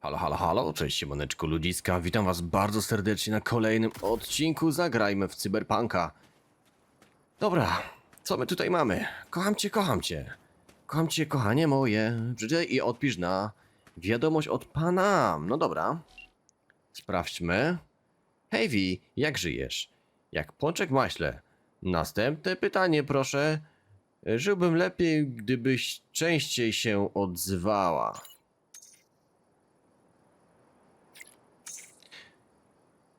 Halo, halo, halo, cześć siemaneczko ludziska, witam was bardzo serdecznie na kolejnym odcinku Zagrajmy w Cyberpunka. Dobra, co my tutaj mamy? Kocham cię, kocham cię. Kocham cię, kochanie moje. Przeczytaj i odpisz na wiadomość od pana. No dobra. Sprawdźmy. Hej jak żyjesz? Jak pączek maśle. Następne pytanie, proszę. Żyłbym lepiej, gdybyś częściej się odzywała.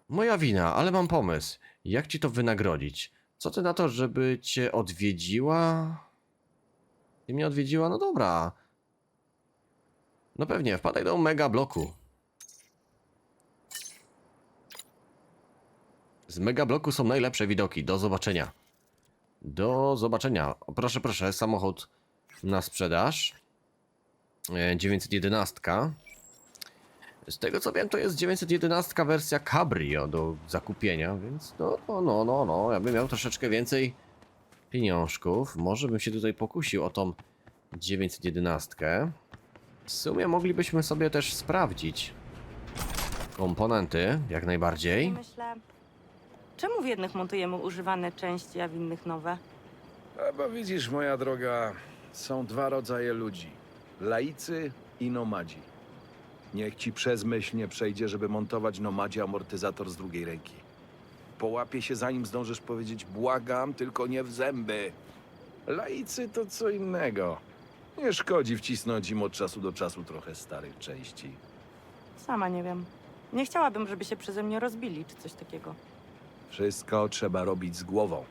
Moja wina, ale mam pomysł. Jak ci to wynagrodzić? Co ty na to, żeby cię odwiedziła? Ty mnie odwiedziła? No dobra. No pewnie, wpadaj do mega bloku. Z mega bloku są najlepsze widoki. Do zobaczenia. Do zobaczenia. O, proszę, proszę, samochód na sprzedaż. E, 911. Z tego co wiem, to jest 911 wersja Cabrio do zakupienia, więc no, no, no, no, no, ja bym miał troszeczkę więcej pieniążków. Może bym się tutaj pokusił o tą 911. W sumie moglibyśmy sobie też sprawdzić komponenty, jak najbardziej. Myślę, czemu w jednych montujemy używane części, a w innych nowe? A bo widzisz, moja droga, są dwa rodzaje ludzi: laicy i nomadzi. Niech ci przez myśl nie przejdzie, żeby montować nomadzie amortyzator z drugiej ręki. Połapie się zanim zdążysz powiedzieć błagam, tylko nie w zęby. Laicy to co innego. Nie szkodzi wcisnąć im od czasu do czasu trochę starych części. Sama nie wiem. Nie chciałabym, żeby się przeze mnie rozbili, czy coś takiego. Wszystko trzeba robić z głową.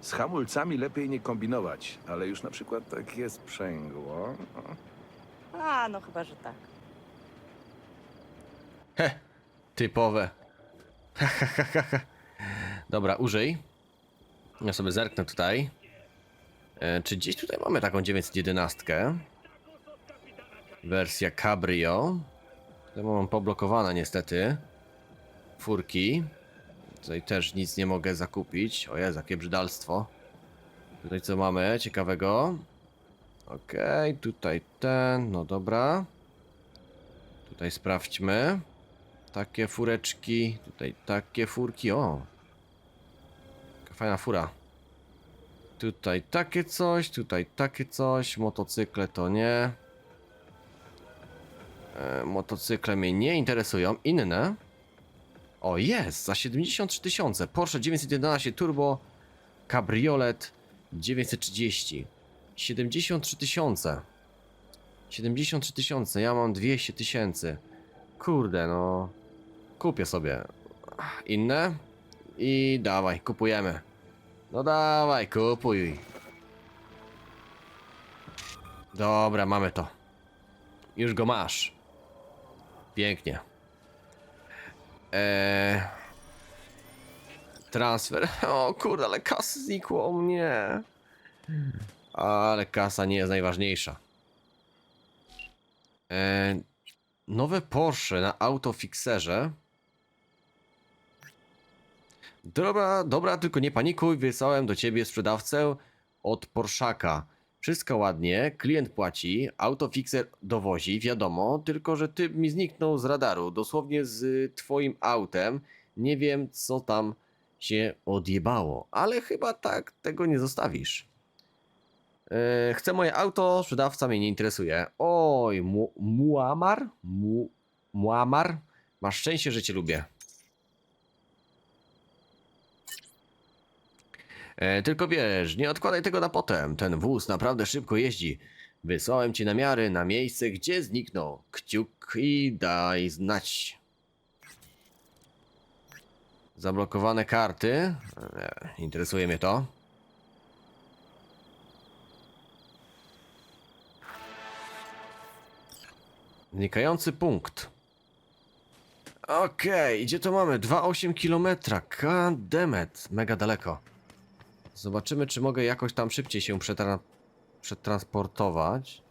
Z hamulcami lepiej nie kombinować, ale już na przykład takie sprzęgło. A, no chyba, że tak. He, typowe. Dobra, użyj. Ja sobie zerknę tutaj. E, czy gdzieś tutaj mamy taką 911? Wersja Cabrio. Tutaj mam poblokowane niestety. Furki. Tutaj też nic nie mogę zakupić. O Jezu, jakie brzydalstwo. Tutaj co mamy ciekawego? Okej, tutaj ten, no dobra. Tutaj sprawdźmy. Takie fureczki, tutaj takie furki, o. Fajna fura. Tutaj takie coś, tutaj takie coś, motocykle to nie. E, motocykle mnie nie interesują, inne. O, jest, za 73 tysiące. Porsche 911 Turbo Cabriolet 930. 73 tysiące. 73 tysiące, ja mam 200 tysięcy. Kurde, no. Kupię sobie inne i dawaj, kupujemy. No dawaj, kupuj. Dobra, mamy to. Już go masz. Pięknie. Eee... Transfer. O kurde, ale kasy znikło u mnie. Ale kasa nie jest najważniejsza. Eee, nowe Porsche na autofixerze. Dobra, dobra, tylko nie panikuj, wysłałem do ciebie sprzedawcę od Porszaka. Wszystko ładnie, klient płaci, autofixer dowozi, wiadomo, tylko że ty mi zniknął z radaru, dosłownie z twoim autem. Nie wiem, co tam się odjebało, ale chyba tak tego nie zostawisz. Yy, chcę moje auto, sprzedawca mnie nie interesuje. Oj, mu, Muamar? Mu, Muamar? Masz szczęście, że cię lubię. Tylko wiesz, nie odkładaj tego na potem. Ten wóz naprawdę szybko jeździ. Wysłałem ci namiary na miejsce, gdzie zniknął. Kciuk i daj znać. Zablokowane karty. E, interesuje mnie to. Znikający punkt. Okej, gdzie to mamy? 2,8 km. Kademet. Mega daleko. Zobaczymy, czy mogę jakoś tam szybciej się przetra przetransportować.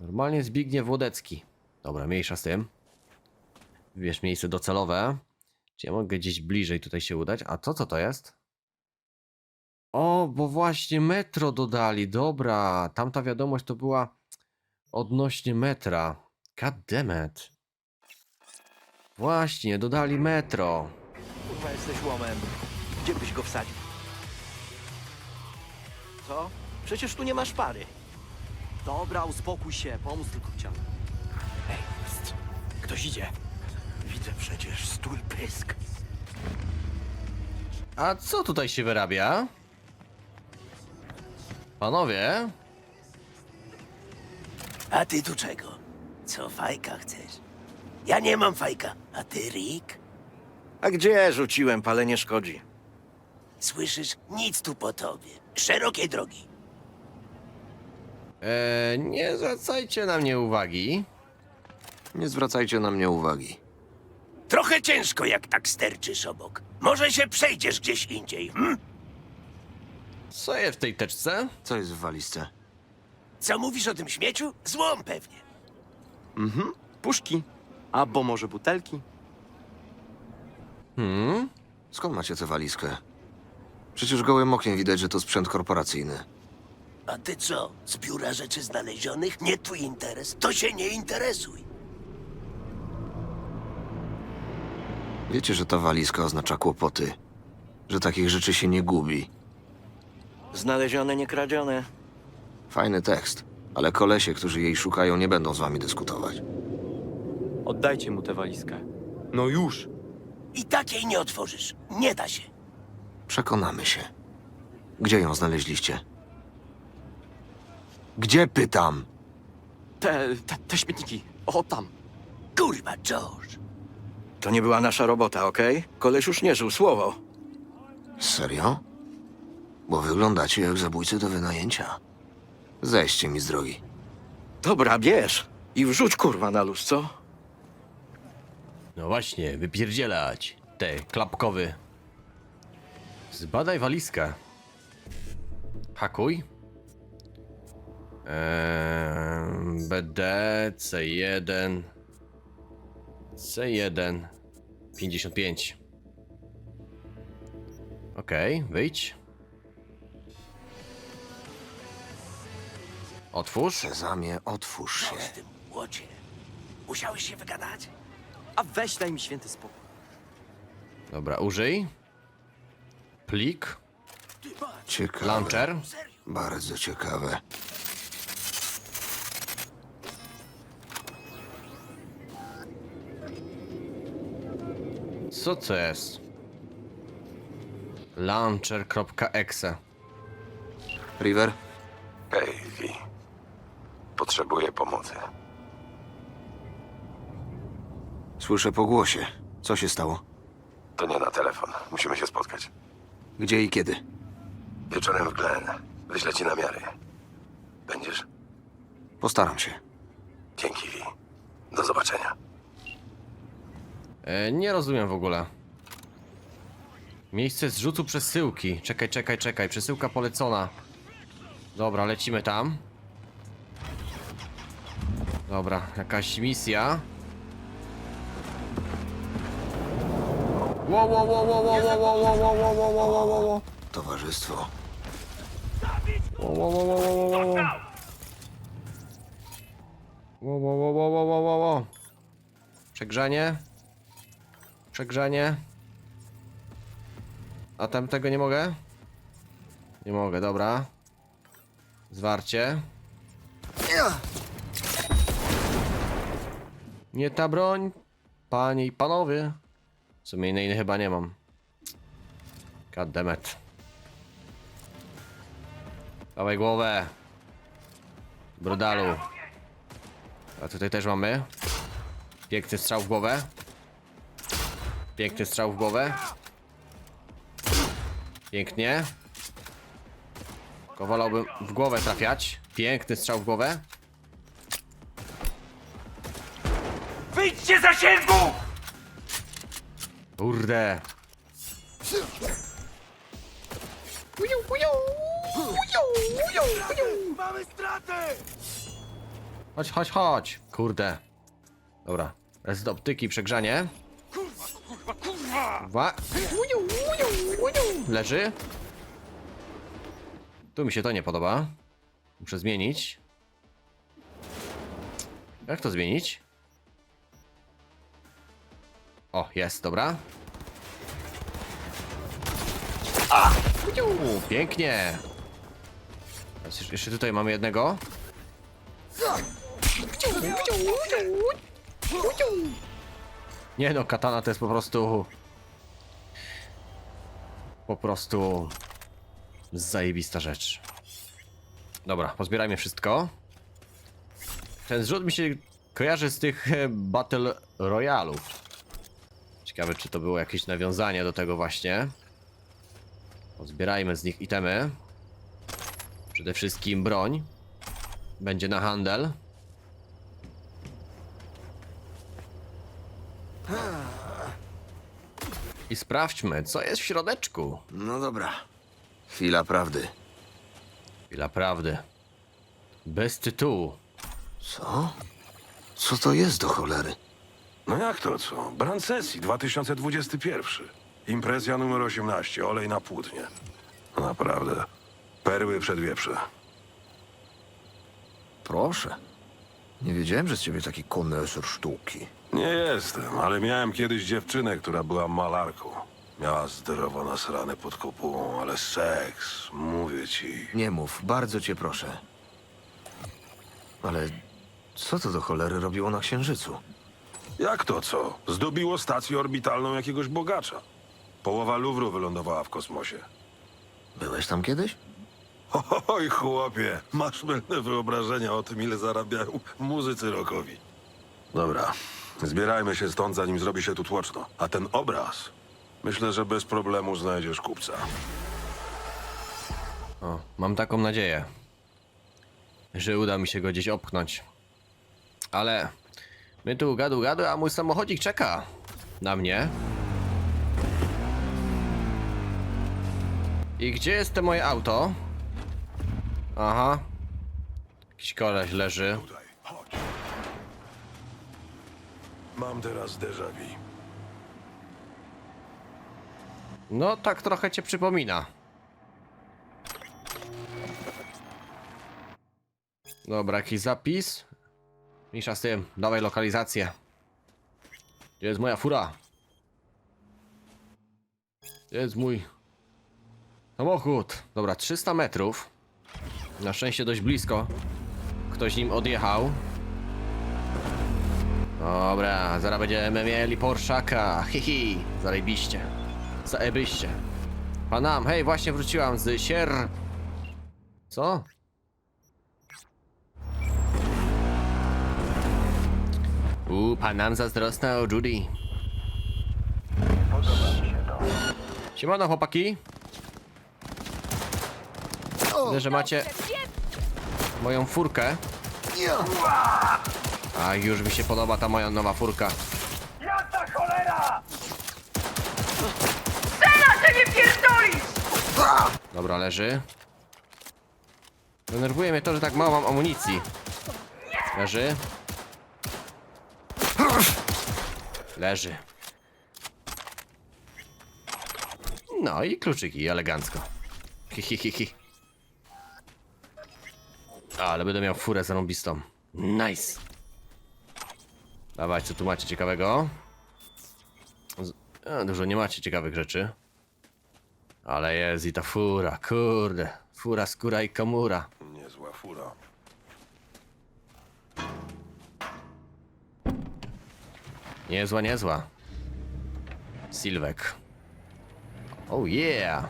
Normalnie Zbigniew Włodecki. Dobra, mniejsza z tym. Wybierz miejsce docelowe. Czy ja mogę gdzieś bliżej tutaj się udać? A to co to jest? O, bo właśnie metro dodali. Dobra, tamta wiadomość to była odnośnie metra. God it. Właśnie, dodali metro. Kurwa, jesteś łomem. Gdzie byś go wsadził? Co? Przecież tu nie masz pary. Dobra, uspokój się, pomóc tylko chciałem. Ej, pst. ktoś idzie. Widzę przecież stój pysk. A co tutaj się wyrabia? Panowie? A ty tu czego? Co fajka chcesz? Ja nie mam fajka. A ty, Rick? A gdzie rzuciłem, pale nie szkodzi. Słyszysz? Nic tu po tobie. Szerokiej drogi. Eee, nie zwracajcie na mnie uwagi. Nie zwracajcie na mnie uwagi. Trochę ciężko, jak tak sterczysz obok. Może się przejdziesz gdzieś indziej, hm? Co jest w tej teczce? Co jest w walizce? Co mówisz o tym śmieciu? Złom pewnie. Mhm, puszki. Albo może butelki. Hmm? Skąd macie tę walizkę? Przecież gołym okiem widać, że to sprzęt korporacyjny. A ty co? Z biura rzeczy znalezionych? Nie twój interes. To się nie interesuj. Wiecie, że ta walizka oznacza kłopoty. Że takich rzeczy się nie gubi. Znalezione, nie kradzione. Fajny tekst, ale kolesie, którzy jej szukają, nie będą z wami dyskutować. Oddajcie mu tę walizkę. No już! I takiej nie otworzysz. Nie da się. Przekonamy się. Gdzie ją znaleźliście? Gdzie pytam? Te, te, te śmietniki. O, tam. Kurwa, George. To nie była nasza robota, okej? Koleś już nie żył, słowo. Serio? Bo wyglądacie jak zabójcy do wynajęcia. Zejdźcie mi z drogi. Dobra, bierz. I wrzuć kurwa na luz, co? No właśnie, wypierdzielać. Te, klapkowy. Zbadaj walizkę. Hakuj. Eee, BD, C1. C1. 55. Okej, wyjdź. Otwórz. Sezamie, otwórz Co się. z tym, łocie? Musiałeś się wygadać? A weź daj mi święty spokój. Dobra, użyj. Plik. Ciekawe. Launcher. Bardzo ciekawe. Co to jest? Launcher.exe River? Hej, Vi. Potrzebuję pomocy. Słyszę po głosie. Co się stało? To nie na telefon. Musimy się spotkać. Gdzie i kiedy? Wieczorem w Glen. Wyślę ci namiary. Będziesz? Postaram się. Dzięki, Vi. Do zobaczenia. e, Nie rozumiem w ogóle. Miejsce zrzutu przesyłki. Czekaj, czekaj, czekaj. Przesyłka polecona. Dobra, lecimy tam. Dobra, jakaś misja. Wo, wo, wo, wo, wo, wo, wo, wo, wo, wo, wo, wo, wo, wo, wo. Towarzystwo. Wo, wo, wo, wo, wo, wo, wo. Wo, wo, wo, wo, wo, wo, wo, wo. Przegrzanie. Przegrzanie. A tam tego nie mogę? Nie mogę, dobra. Zwarcie. Nie ta broń. Panie i panowie. W sumie innej chyba nie mam. God damn it. Dawaj głowę. Brudalu. A tutaj też mamy. Piękny strzał w głowę. Piękny strzał w głowę. Pięknie. Tylko wolałbym w głowę trafiać. Piękny strzał w głowę. Wyjdźcie z zasięgu! Kurde. Mamy stratę! Chodź, chodź, chodź. Kurde. Dobra. Reset optyki, przegrzanie. Kurwa, kurwa, kurwa! Leży. Tu mi się to nie podoba. Muszę zmienić. Jak to zmienić? O, jest, dobra. A! Pięknie. Jeszcze tutaj mamy jednego. Nie no, katana to jest po prostu... Po prostu... Zajebista rzecz. Dobra, pozbierajmy wszystko. Ten zrzut mi się kojarzy z tych e, Battle Royalów. Ciekawe, czy to było jakieś nawiązanie do tego właśnie. Pozbierajmy z nich itemy. Przede wszystkim broń. Będzie na handel. I sprawdźmy, co jest w środeczku. No dobra. Chwila prawdy. Chwila prawdy. Bez tytułu. Co? Co to jest do cholery? No jak to co? Brand sesji 2021. Imprezja numer 18. Olej na płótnie. Naprawdę. Perły przedwieprze. Proszę. Nie wiedziałem, że z ciebie taki koneser sztuki. Nie jestem, ale miałem kiedyś dziewczynę, która była malarką. Miała zdrowo nasrane pod kopułą, ale seks, mówię ci. Nie mów, bardzo cię proszę. Ale co to do cholery robiło na Księżycu? Jak to co? Zdobiło stację orbitalną jakiegoś bogacza. Połowa Luwru wylądowała w kosmosie. Byłeś tam kiedyś? Oj, chłopie, masz mylne wyobrażenia o tym, ile zarabiają muzycy rockowi. Dobra, zbierajmy się stąd, zanim zrobi się tu tłoczno. A ten obraz, myślę, że bez problemu znajdziesz kupca. O, mam taką nadzieję, że uda mi się go gdzieś opchnąć. Ale my tu gadu gadu, a mój samochodzik czeka na mnie. I gdzie jest to moje auto? Aha. Jakiś koleś leży. Tutaj, chodź. Mam teraz déjà vu. No, tak trochę cię przypomina. Dobra, jakiś zapis. Mniejsza z tym, dawaj lokalizację. Gdzie jest moja fura? Gdzie jest mój samochód? Dobra, 300 metrów. Na szczęście dość blisko. Ktoś nim odjechał. Dobra, zaraz będziemy mieli Porszaka. Hihi, zarebiście. Zaebyście. Panam, hej, właśnie wróciłam z sier... Co? U, Panam zazdrosna o Judy. Siemano, chłopaki. Widzę, że macie moją furkę. A już mi się podoba ta moja nowa furka. Dobra, leży. Denerwuje mnie to, że tak mało mam amunicji. Leży. Leży. No i kluczyki, elegancko. Hi, hi, hi. Ale będę miał furę zarąbistą. Nice. Dawaj, co tu macie ciekawego? Dużo nie macie ciekawych rzeczy. Ale jest i ta fura, kurde. Fura, skóra i komura. Niezła fura. Niezła, niezła. Silwek. Oh yeah!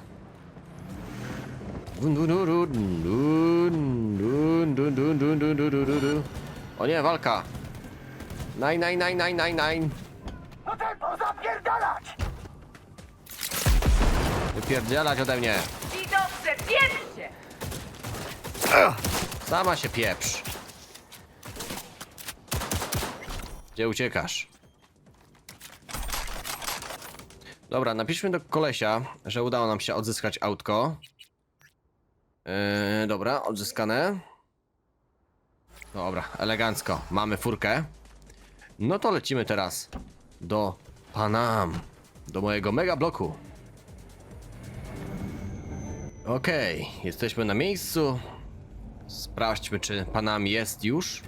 O nie, walka! Nine, nine, nine, nine, nine, nine! No tempo, zapierdalać! Wypierdzielać ode mnie! I dobrze, pieprzcie! Sama się pieprz! Gdzie uciekasz? Dobra, napiszmy do kolesia, że udało nam się odzyskać autko. Yy, dobra, odzyskane. Dobra, elegancko. Mamy furkę. No to lecimy teraz do Panam. Do mojego mega bloku. Okej, jesteśmy na miejscu. Sprawdźmy, czy Panam jest już.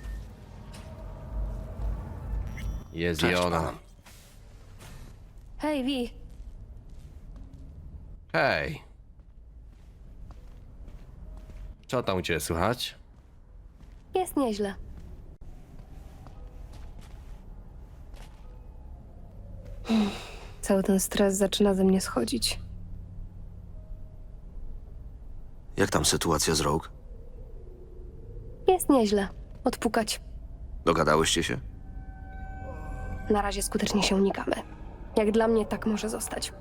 Jest Cześć, i ona. panom. Hej, Wi. Hej. Co tam u ciebie słychać? Jest nieźle. Cały ten stres zaczyna ze mnie schodzić. Jak tam sytuacja z Rogue? Jest nieźle. Odpukać. Dogadałyście się? Na razie skutecznie się unikamy. Jak dla mnie tak może zostać.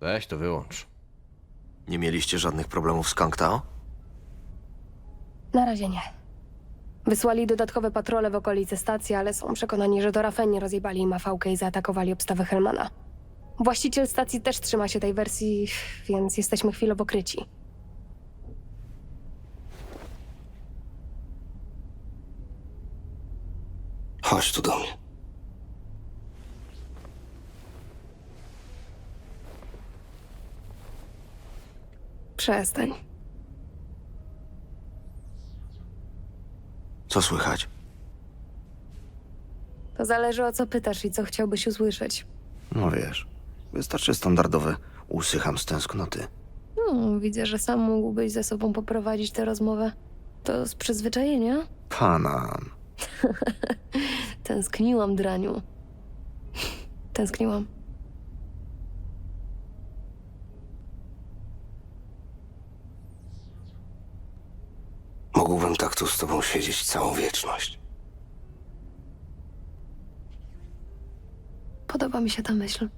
Weź to wyłącz. Nie mieliście żadnych problemów z Kangtao? Na razie nie. Wysłali dodatkowe patrole w okolice stacji, ale są przekonani, że to Rafeni rozjebali im afałkę i zaatakowali obstawę Helmana. Właściciel stacji też trzyma się tej wersji, więc jesteśmy chwilowo kryci. Chodź tu do mnie. Przestań. Co słychać? To zależy o co pytasz i co chciałbyś usłyszeć. No wiesz, wystarczy standardowe usycham z tęsknoty. No, widzę, że sam mógłbyś ze sobą poprowadzić tę rozmowę. To z przyzwyczajenia? Panan. Tęskniłam, Draniu. Tęskniłam. Tak tu z tobą siedzieć całą wieczność. Podoba mi się ta myśl.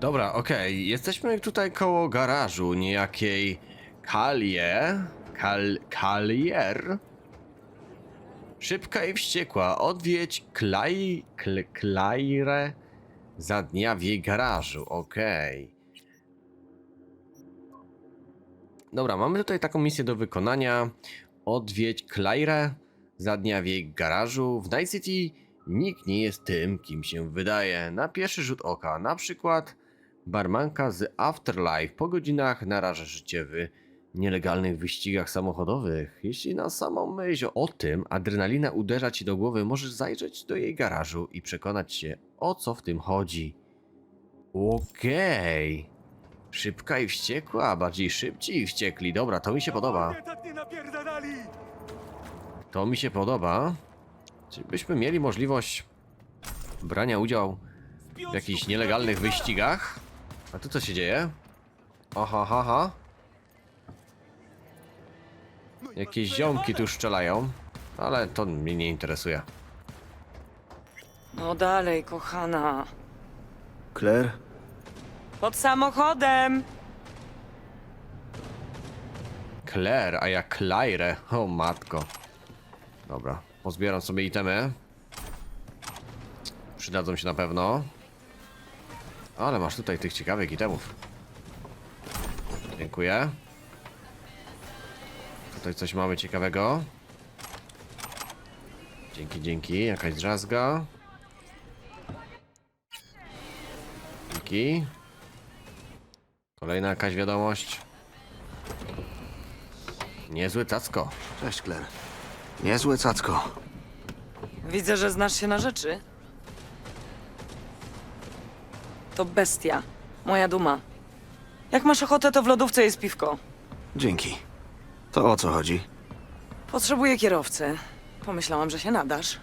Dobra, okej. Jesteśmy tutaj koło garażu niejakiej Kalie. Kal, Kalier. Szybka i wściekła. Odwiedź Klaj, Kl, Klajrę za dnia w jej garażu. Okej. Dobra, mamy tutaj taką misję do wykonania. Odwiedź Klajrę za dnia w jej garażu. W Night City nikt nie jest tym, kim się wydaje. Na pierwszy rzut oka, na przykład barmanka z Afterlife po godzinach naraża życie w nielegalnych wyścigach samochodowych. Jeśli na samą myśl o tym adrenalina uderza ci do głowy, możesz zajrzeć do jej garażu i przekonać się, o co w tym chodzi. Okej. Szybka i wściekła, bardziej szybci i wściekli. Dobra, to mi się podoba. To mi się podoba. Czy byśmy mieli możliwość brania udziału w jakichś nielegalnych wyścigach? A tu co się dzieje? Aha, ha, ha. Jakieś ziomki tu strzelają, ale to mnie nie interesuje. No dalej, kochana. Claire? Pod samochodem! Claire, a ja Claire. O matko. Dobra, pozbieram sobie itemy. Przydadzą się na pewno. Ale masz tutaj tych ciekawych itemów. Dziękuję. Tutaj coś mamy ciekawego. Dzięki, dzięki. Jakaś drzazga. Dzięki. Kolejna jakaś wiadomość. Niezły cacko. Cześć, Claire. Niezłe cacko. Widzę, że znasz się na rzeczy. To bestia. Moja duma. Jak masz ochotę, to w lodówce jest piwko. Dzięki. To o co chodzi? Potrzebuję kierowcy. Pomyślałam, że się nadasz.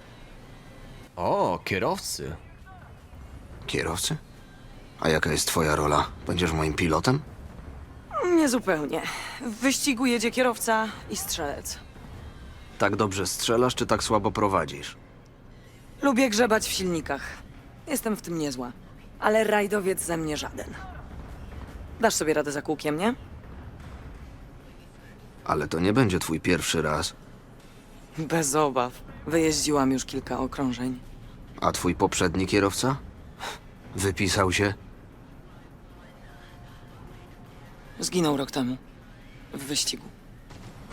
O, kierowcy. Kierowcy? A jaka jest twoja rola? Będziesz moim pilotem? Niezupełnie. W wyścigu jedzie kierowca i strzelec. Tak dobrze strzelasz, czy tak słabo prowadzisz? Lubię grzebać w silnikach. Jestem w tym niezła. Ale rajdowiec ze mnie żaden. Dasz sobie radę za kółkiem, nie? Ale to nie będzie twój pierwszy raz. Bez obaw. Wyjeździłam już kilka okrążeń. A twój poprzedni kierowca? Wypisał się? Zginął rok temu. W wyścigu.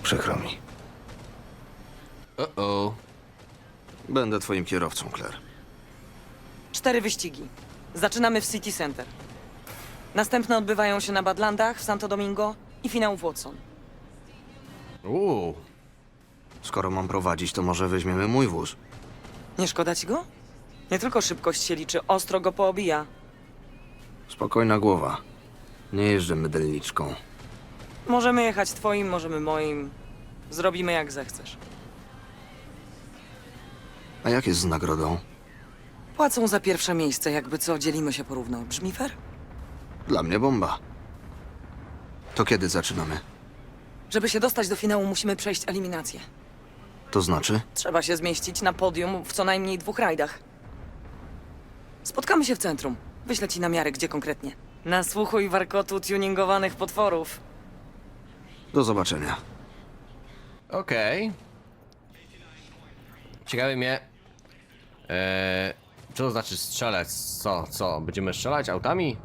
Przykro mi. O-o. Będę twoim kierowcą, Claire. Cztery wyścigi. Zaczynamy w City Center. Następne odbywają się na Badlandach, w Santo Domingo i finał w Watson. Uuu, Skoro mam prowadzić, to może weźmiemy mój wóz. Nie szkoda ci go? Nie tylko szybkość się liczy, ostro go poobija. Spokojna głowa. Nie jeżdżę mydelniczką. Możemy jechać twoim, możemy moim. Zrobimy jak zechcesz. A jak jest z nagrodą? Płacą za pierwsze miejsce, jakby co, dzielimy się porówno. Brzmi fair? Dla mnie bomba. To kiedy zaczynamy? Żeby się dostać do finału, musimy przejść eliminację. To znaczy? Trzeba się zmieścić na podium w co najmniej dwóch rajdach. Spotkamy się w centrum. Wyślę ci namiary, gdzie konkretnie. Na słuchu i warkotu tuningowanych potworów. Do zobaczenia. okej. Ciekawi mnie... Eee, co to znaczy strzelec? Co, co? Będziemy strzelać autami?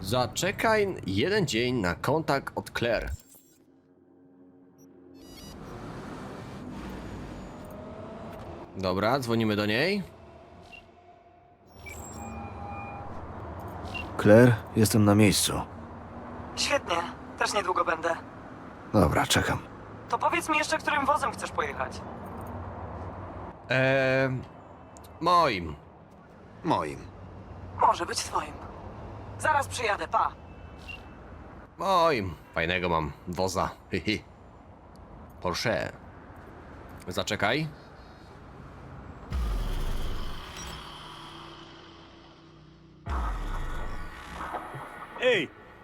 Zaczekaj jeden dzień na kontakt od Claire. Dobra, dzwonimy do niej. Claire, jestem na miejscu. Świetnie, też niedługo będę. Dobra, czekam. To powiedz mi jeszcze, którym wozem chcesz pojechać. Eee, moim. Moim. Może być twoim. Zaraz przyjadę, pa. Moim. Fajnego mam woza. Hihi. Porsche. Zaczekaj.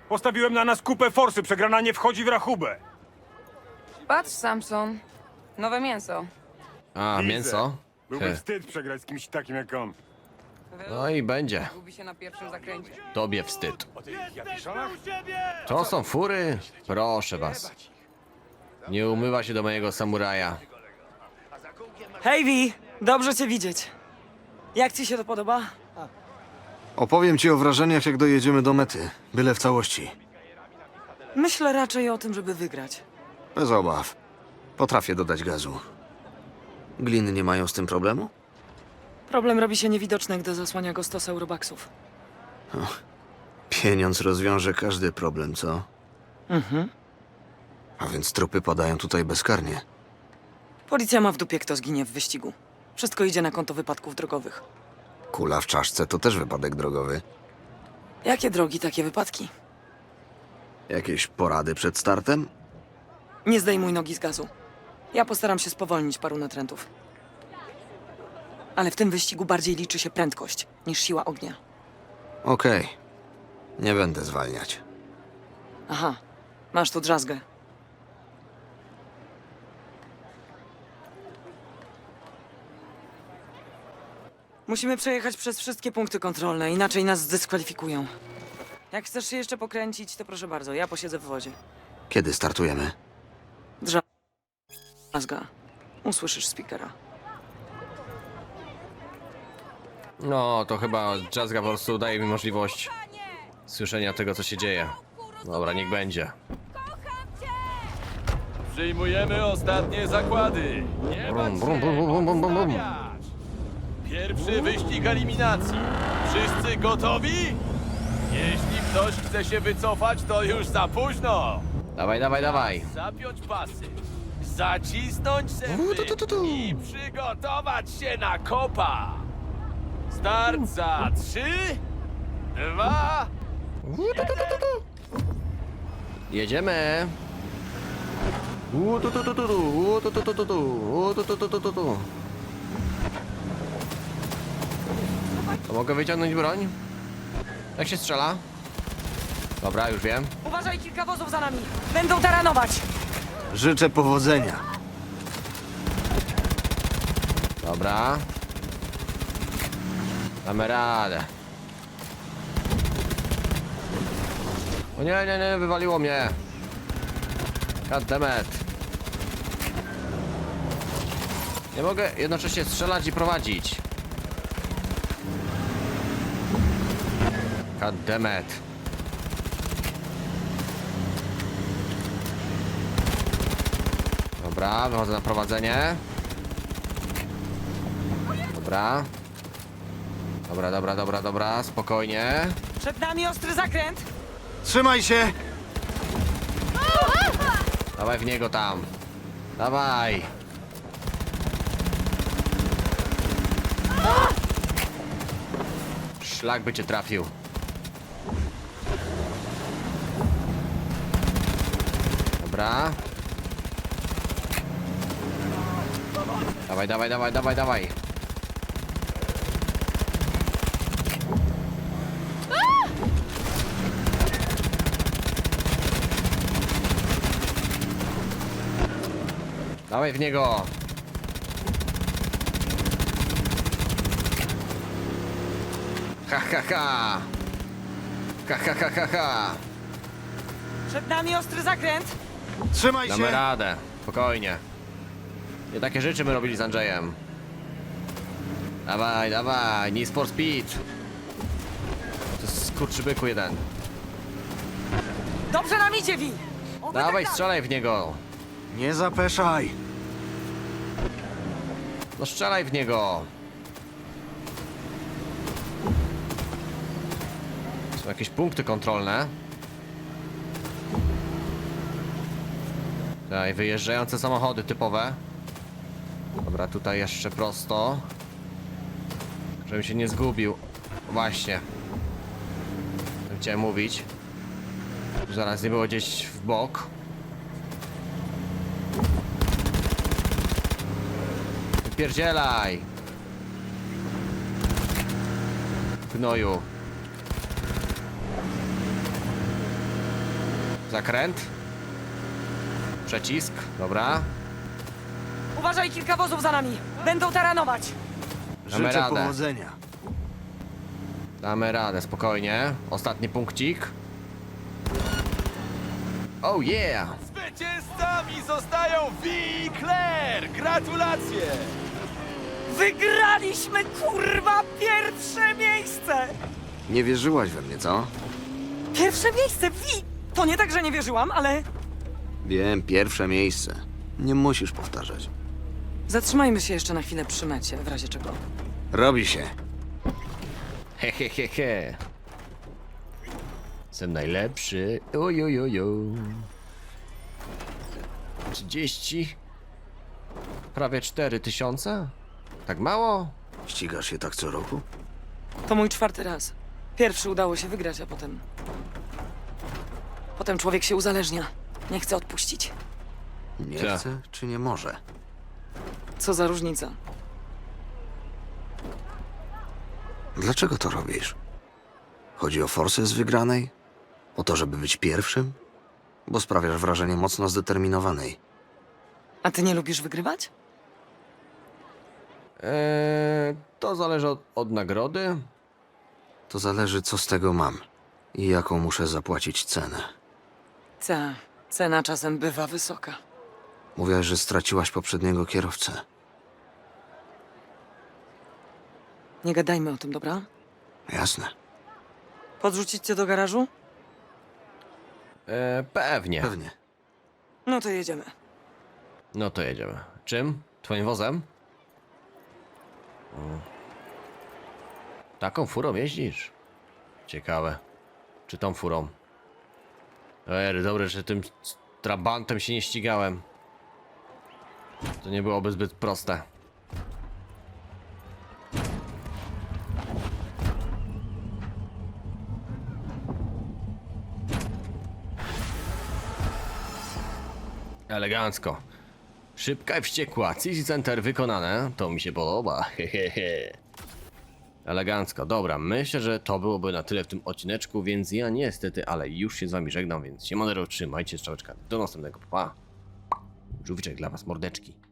Postawiłem na nas kupę forsy, przegrana nie wchodzi w rachubę. Patrz, Samson. Nowe mięso. A, Widzę. mięso. Byłby wstyd przegrać z kimś takim jak on. No i będzie. Gubi się na pierwszym zakręcie. Tobie wstyd. To są fury? Proszę was. Nie umywa się do mojego samuraja. Hej, Vi! Dobrze cię widzieć. Jak ci się to podoba? Opowiem ci o wrażeniach, jak dojedziemy do mety. Byle w całości. Myślę raczej o tym, żeby wygrać. Bez obaw. Potrafię dodać gazu. Gliny nie mają z tym problemu? Problem robi się niewidoczny, gdy zasłania go stos eurobaksów. Pieniądz rozwiąże każdy problem, co? Mhm. A więc trupy padają tutaj bezkarnie. Policja ma w dupie, kto zginie w wyścigu. Wszystko idzie na konto wypadków drogowych. Kula w czaszce to też wypadek drogowy. Jakie drogi, takie wypadki? Jakieś porady przed startem? Nie zdejmuj nogi z gazu. Ja postaram się spowolnić paru natrętów. Ale w tym wyścigu bardziej liczy się prędkość niż siła ognia. Okej. Nie będę zwalniać. Aha, masz tu drzazgę. Musimy przejechać przez wszystkie punkty kontrolne, inaczej nas zdyskwalifikują. Jak chcesz się jeszcze pokręcić, to proszę bardzo, ja posiedzę w wozie. Kiedy startujemy? Drzazga. Usłyszysz speakera. No, to chyba jazzga po prostu daje mi możliwość słyszenia tego, co się dzieje. Dobra, niech będzie. Przyjmujemy ostatnie zakłady. Nie Brum, brum, brum, brum, brum, brum, brum. Pierwszy wyścig eliminacji. Wszyscy gotowi? Jeśli ktoś chce się wycofać, to już za późno. Dawaj, dawaj, dawaj. Zapiąć pasy, zacisnąć zęby tu, tu, tu, tu. i przygotować się na kopa. Start za trzy, dwa, Jedziemy. U, tu, tu, tu, tu, tu, u, tu, tu, tu, tu, tu, u, tu, tu, tu, tu, tu, tu. To mogę wyciągnąć broń? Jak się strzela? Dobra, już wiem. Uważaj, kilka wozów za nami! Będą taranować! Życzę powodzenia. Dobra. Damy radę. O nie, nie, nie, wywaliło mnie. Goddammit. Nie mogę jednocześnie strzelać i prowadzić. Goddammit. Dobra, wychodzę na prowadzenie. Dobra. Dobra, dobra, dobra, dobra, spokojnie. Przed nami ostry zakręt! Trzymaj się! Dawaj w niego tam. Dawaj. Szlak by cię trafił. Dobra. Dawaj, dawaj, dawaj, dawaj, dawaj. Dawaj w niego. Ha ha ha. Ha ha ha ha ha. Przed nami ostry zakręt! Trzymaj Damy się! radę. Spokojnie. Nie takie rzeczy my robili z Andrzejem. Dawaj, dawaj, Need for Speed. To jest skurczybyku jeden. Dobrze nam idzie, Wi! Oby tak Dawaj, dalej. strzelaj w niego. Nie zapeszaj! No strzelaj w niego. Są jakieś punkty kontrolne. Tutaj wyjeżdżające samochody typowe. Dobra, tutaj jeszcze prosto. Żebym się nie zgubił. Właśnie. Chciałem mówić. Zaraz nie było gdzieś w bok. Wypierdzielaj! Gnoju. Zakręt. Przecisk, dobra. Uważaj, kilka wozów za nami! Będą taranować! Damy Życzę radę. powodzenia. Damy radę, spokojnie. Ostatni punkcik. Oh yeah! Zwycięzcami zostają Vi i Claire! Gratulacje! Wygraliśmy, kurwa, pierwsze miejsce! Nie wierzyłaś we mnie, co? Pierwsze miejsce, Wi! To nie tak, że nie wierzyłam, ale... Wiem, pierwsze miejsce. Nie musisz powtarzać. Zatrzymajmy się jeszcze na chwilę przy mecie, w razie czego. Robi się. He he he he. Jestem najlepszy. Ojojojo. 30. Prawie 4 tysiące? Tak mało? Ścigasz się tak co roku? To mój czwarty raz. Pierwszy udało się wygrać, a potem... Potem człowiek się uzależnia. Nie chce odpuścić. Nie Tak. chce, czy nie może? Co za różnica. Dlaczego to robisz? Chodzi o forsę z wygranej? O to, żeby być pierwszym? Bo sprawiasz wrażenie mocno zdeterminowanej. A ty nie lubisz wygrywać? Eee, to zależy od, od nagrody. To zależy, co z tego mam i jaką muszę zapłacić cenę. Ta, cena czasem bywa wysoka. Mówiłaś, że straciłaś poprzedniego kierowcę. Nie gadajmy o tym, dobra? Jasne. Podrzucić cię do garażu? Eee, pewnie. Pewnie. No to jedziemy. No to jedziemy. Czym? Twoim wozem? Mm. Taką furą jeździsz? Ciekawe. Czy tą furą? Ej, dobre, że tym trabantem się nie ścigałem. To nie byłoby zbyt proste. Elegancko. Szybka i wściekła. City Center wykonane. To mi się podoba. Hehehe. Elegancko. Dobra, myślę, że to byłoby na tyle w tym odcineczku, więc ja niestety, ale już się z wami żegnam, więc się trzymajcie, strzałeczka. Do następnego. Pa. Żółwiczek dla was, mordeczki.